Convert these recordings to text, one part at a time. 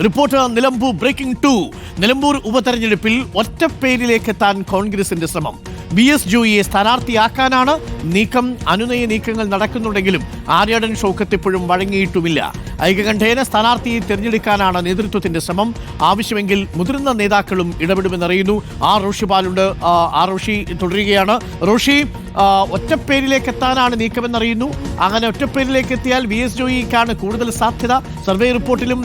Report Nilambur breaking two. Nilambur ഉപതെരഞ്ഞെടുപ്പിൽ ഒറ്റപ്പേരിലേക്ക് എത്താൻ കോൺഗ്രസിന്റെ ശ്രമം. ബി എസ് ജോയിയെ സ്ഥാനാർത്ഥിയാക്കാനാണ് നീക്കം. അനുനയ നീക്കങ്ങൾ നടക്കുന്നുണ്ടെങ്കിലും ആര്യാടൻ ഷൗക്കത്ത് ഇപ്പോഴും വഴങ്ങിയിട്ടുമില്ല. ഐകകണ്ഠേന സ്ഥാനാർത്ഥിയെ തിരഞ്ഞെടുക്കാനാണ് നേതൃത്വത്തിന്റെ ശ്രമം. ആവശ്യമെങ്കിൽ മുതിർന്ന നേതാക്കളും ഇടപെടുമെന്നറിയുന്നു. ആർ റോഷിപാലുണ്ട് ആ, റോഷി തുടരുകയാണ്. റോഷി ഒറ്റപ്പേരിലേക്ക് എത്താനാണ് നീക്കമെന്നറിയുന്നു. അങ്ങനെ ഒറ്റപ്പേരിലേക്ക് എത്തിയാൽ വി എസ് ജോയിക്കാണ് കൂടുതൽ സാധ്യത. സർവേ റിപ്പോർട്ടിലും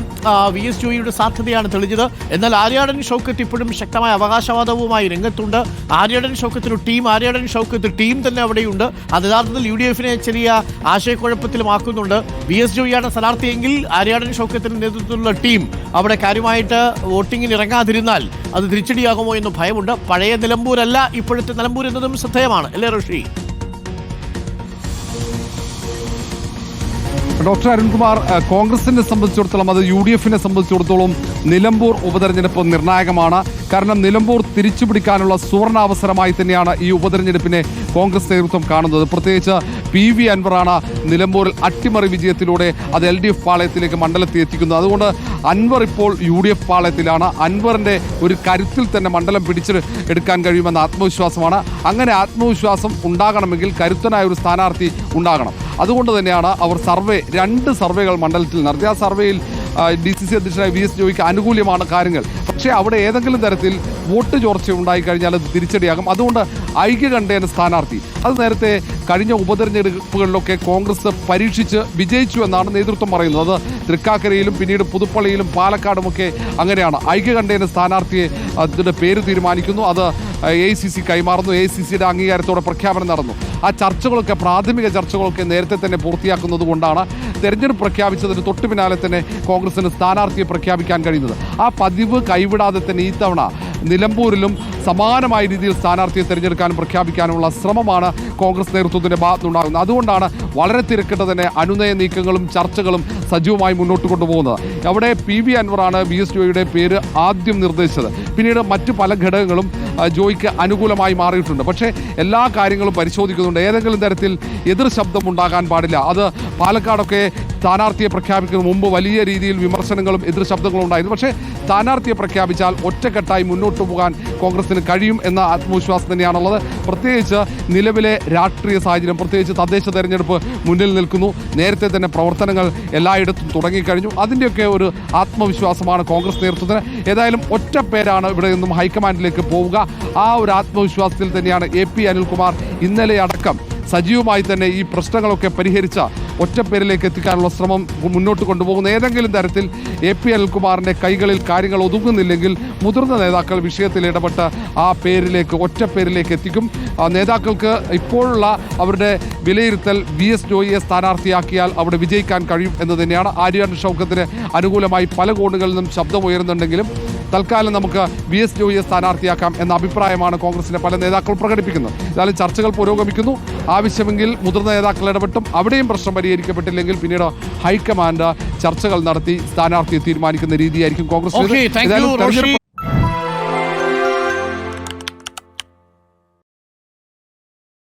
വി എസ് ജോയിയുടെ സാധ്യതയാണ് തെളിഞ്ഞത്. എന്നാൽ ആര്യാടൻ ഷൗക്കത്ത് ഇപ്പോഴും ശക്തമായ അവകാശവാദവുമായി രംഗത്തുണ്ട്. ആര്യാടൻ ഷൗക്കത്തിന് ടീം ആര്യാടൻ ഷൗക്കത്ത് ടീം തന്നെ അവിടെയുണ്ട്. അത് യഥാർത്ഥത്തിൽ യു ഡി എഫിനെ ചെറിയ ആശയക്കുഴപ്പത്തിലുമാക്കുന്നുണ്ട്. വി എസ് ജോയിയാണ് സ്ഥാനാർത്ഥിയെങ്കിൽ ആര്യാടൻ ഷൗക്കത്തിന്റെ നേതൃത്വത്തിലുള്ള ടീം അവിടെ കാര്യമായിട്ട് വോട്ടിങ്ങിൽ ഇറങ്ങാതിരുന്നാൽ അത് തിരിച്ചടിയാകുമോ എന്ന് ഭയമുണ്ട്. പഴയ നിലമ്പൂരല്ല ഇപ്പോഴത്തെ നിലമ്പൂർ എന്നതും ശ്രദ്ധേയമാണ്. അല്ലേ ഋഷി City. ഡോക്ടർ അരുൺകുമാർ കോൺഗ്രസിനെ സംബന്ധിച്ചിടത്തോളം അത് യു ഡി എഫിനെ സംബന്ധിച്ചിടത്തോളം നിലമ്പൂർ ഉപതെരഞ്ഞെടുപ്പ് നിർണായകമാണ്. കാരണം നിലമ്പൂർ തിരിച്ചുപിടിക്കാനുള്ള സുവർണാവസരമായി തന്നെയാണ് ഈ ഉപതെരഞ്ഞെടുപ്പിനെ കോൺഗ്രസ് നേതൃത്വം കാണുന്നത്. പ്രത്യേകിച്ച് പി വി അൻവറാണ് നിലമ്പൂരിൽ അട്ടിമറി വിജയത്തിലൂടെ അത് എൽ ഡി എഫ് പാളയത്തിലേക്ക് മണ്ഡലത്തിൽ എത്തിക്കുന്നത്. അതുകൊണ്ട് അൻവർ ഇപ്പോൾ യു ഡി എഫ് പാളയത്തിലാണ്. അൻവറിന്റെ ഒരു കരുത്തിൽ തന്നെ മണ്ഡലം പിടിച്ച് എടുക്കാൻ കഴിയുമെന്ന ആത്മവിശ്വാസമാണ്. അങ്ങനെ ആത്മവിശ്വാസം ഉണ്ടാകണമെങ്കിൽ കരുത്തനായ ഒരു സ്ഥാനാർത്ഥി ഉണ്ടാകണം. അതുകൊണ്ട് തന്നെയാണ് അവർ സർവേ രണ്ട് സർവേകൾ മണ്ഡലത്തിൽ നടത്തി. ആ സർവേയിൽ ഡി സി സി അധ്യക്ഷനായ വി എസ് ജോയിക്ക് അനുകൂല്യമാണ് കാര്യങ്ങൾ. പക്ഷേ അവിടെ ഏതെങ്കിലും തരത്തിൽ വോട്ട് ചോർച്ച ഉണ്ടായി കഴിഞ്ഞാൽ അത് തിരിച്ചടിയാകും. അതുകൊണ്ട് ഐക്യകണ്ഠേന സ്ഥാനാർത്ഥി. അത് നേരത്തെ കഴിഞ്ഞ ഉപതെരഞ്ഞെടുപ്പുകളിലൊക്കെ കോൺഗ്രസ് പരീക്ഷിച്ച് വിജയിച്ചു എന്നാണ് നേതൃത്വം പറയുന്നത്. അത് തൃക്കാക്കരയിലും പിന്നീട് പുതുപ്പള്ളിയിലും പാലക്കാടുമൊക്കെ അങ്ങനെയാണ്. ഐക്യകണ്ഠേന സ്ഥാനാർത്ഥിയെ അതിന്റെ പേര് തീരുമാനിക്കുന്നു. അത് എ സി സി കൈമാറുന്നു. എ സി സിയുടെ അംഗീകാരത്തോടെ പ്രഖ്യാപനം നടന്നു. ആ ചർച്ചകളൊക്കെ പ്രാഥമിക ചർച്ചകളൊക്കെ നേരത്തെ തന്നെ പൂർത്തിയാക്കുന്നത് കൊണ്ടാണ് തെരഞ്ഞെടുപ്പ് പ്രഖ്യാപിച്ചതിന് തൊട്ടു പിന്നാലെ തന്നെ കോൺഗ്രസിന് സ്ഥാനാർത്ഥിയെ പ്രഖ്യാപിക്കാൻ കഴിയുന്നത്. ആ പതിവ് കൈവിടാതെ തന്നെ ഇത്തവണ നിലമ്പൂരിലും സമാനമായ രീതിയിൽ സ്ഥാനാർത്ഥിയെ തിരഞ്ഞെടുക്കാനും പ്രഖ്യാപിക്കാനുമുള്ള ശ്രമമാണ് കോൺഗ്രസ് നേതൃത്വത്തിന്റെ ഭാഗത്തുനിന്നുണ്ടാകുന്നത്. അതുകൊണ്ടാണ് വളരെ തിരക്കിട്ട് തന്നെ അനുനയ നീക്കങ്ങളും ചർച്ചകളും സജീവമായി മുന്നോട്ട് കൊണ്ടുപോകുന്നത്. അവിടെ പി വി അൻവറാണ് വി എസ് ജോയിയുടെ പേര് ആദ്യം നിർദ്ദേശിച്ചത്. പിന്നീട് മറ്റു പല ഘടകങ്ങളും ജോയിക്ക് അനുകൂലമായി മാറിയിട്ടുണ്ട്. പക്ഷേ എല്ലാ കാര്യങ്ങളും പരിശോധിക്കുന്നുണ്ട്. ഏതെങ്കിലും തരത്തിൽ എതിർ ശബ്ദം ഉണ്ടാകാൻ പാടില്ല. അത് പാലക്കാടൊക്കെ സ്ഥാനാർത്ഥിയെ പ്രഖ്യാപിക്കുന്ന മുമ്പ് വലിയ രീതിയിൽ വിമർശനങ്ങളും എതിർ ശബ്ദങ്ങളും ഉണ്ടായിരുന്നു. പക്ഷേ സ്ഥാനാർത്ഥിയെ പ്രഖ്യാപിച്ചാൽ ഒറ്റക്കെട്ടായി മുന്നോട്ട് പോകാൻ കോൺഗ്രസിന് കഴിയും എന്ന ആത്മവിശ്വാസം തന്നെയാണുള്ളത്. പ്രത്യേകിച്ച് നിലവിലെ രാഷ്ട്രീയ സാഹചര്യം പ്രത്യേകിച്ച് തദ്ദേശ തെരഞ്ഞെടുപ്പ് മുന്നിൽ നിൽക്കുന്നു. നേരത്തെ തന്നെ പ്രവർത്തനങ്ങൾ എല്ലായിടത്തും തുടങ്ങിക്കഴിഞ്ഞു. അതിന്റെയൊക്കെ ഒരു ആത്മവിശ്വാസമാണ് കോൺഗ്രസ് നേതൃത്വത്തിന്. ഏതായാലും ഒറ്റ പേരാണ് ഇവിടെ നിന്നും ഹൈക്കമാൻഡിലേക്ക് പോവുക. ആ ഒരു ആത്മവിശ്വാസത്തിൽ തന്നെയാണ് എ പി അനിൽകുമാർ ഇന്നലെ അടക്കം സജീവമായി തന്നെ ഈ പ്രശ്നങ്ങളൊക്കെ പരിഹരിച്ച ഒറ്റപ്പേരിലേക്ക് എത്തിക്കാനുള്ള ശ്രമം മുന്നോട്ട് കൊണ്ടുപോകുന്ന ഏതെങ്കിലും തരത്തിൽ എ പി അനിൽകുമാറിന്റെ കൈകളിൽ കാര്യങ്ങൾ ഒതുങ്ങുന്നില്ലെങ്കിൽ മുതിർന്ന നേതാക്കൾ വിഷയത്തിൽ ഇടപെട്ട് ആ പേരിലേക്ക് ഒറ്റപ്പേരിലേക്ക് എത്തിക്കും. നേതാക്കൾക്ക് ഇപ്പോഴുള്ള അവരുടെ വിലയിരുത്തൽ വി എസ് ജോയിയെ സ്ഥാനാർത്ഥിയാക്കിയാൽ അവിടെ വിജയിക്കാൻ കഴിയും എന്ന് തന്നെയാണ് ആര്യാൻ ഷൗക്കത്തിന് അനുകൂലമായി പല കോണുകളിൽ നിന്നും ശബ്ദം ഉയരുന്നുണ്ടെങ്കിലും തൽക്കാലം നമുക്ക് വി എസ് ജോയിയെ സ്ഥാനാർത്ഥിയാക്കാം എന്ന അഭിപ്രായമാണ് കോൺഗ്രസിന്റെ പല നേതാക്കളും പ്രകടിപ്പിക്കുന്നത്. എന്നാലും ചർച്ചകൾ പുരോഗമിക്കുന്നു. ആവശ്യമെങ്കിൽ മുതിർന്ന നേതാക്കൾ ഇടപെട്ടും അവിടെയും പ്രശ്നം പരിഹരിക്കപ്പെട്ടില്ലെങ്കിൽ പിന്നീട് ഹൈക്കമാൻഡ് ചർച്ചകൾ നടത്തി സ്ഥാനാർത്ഥിയെ തീരുമാനിക്കുന്ന രീതിയായിരിക്കും കോൺഗ്രസ്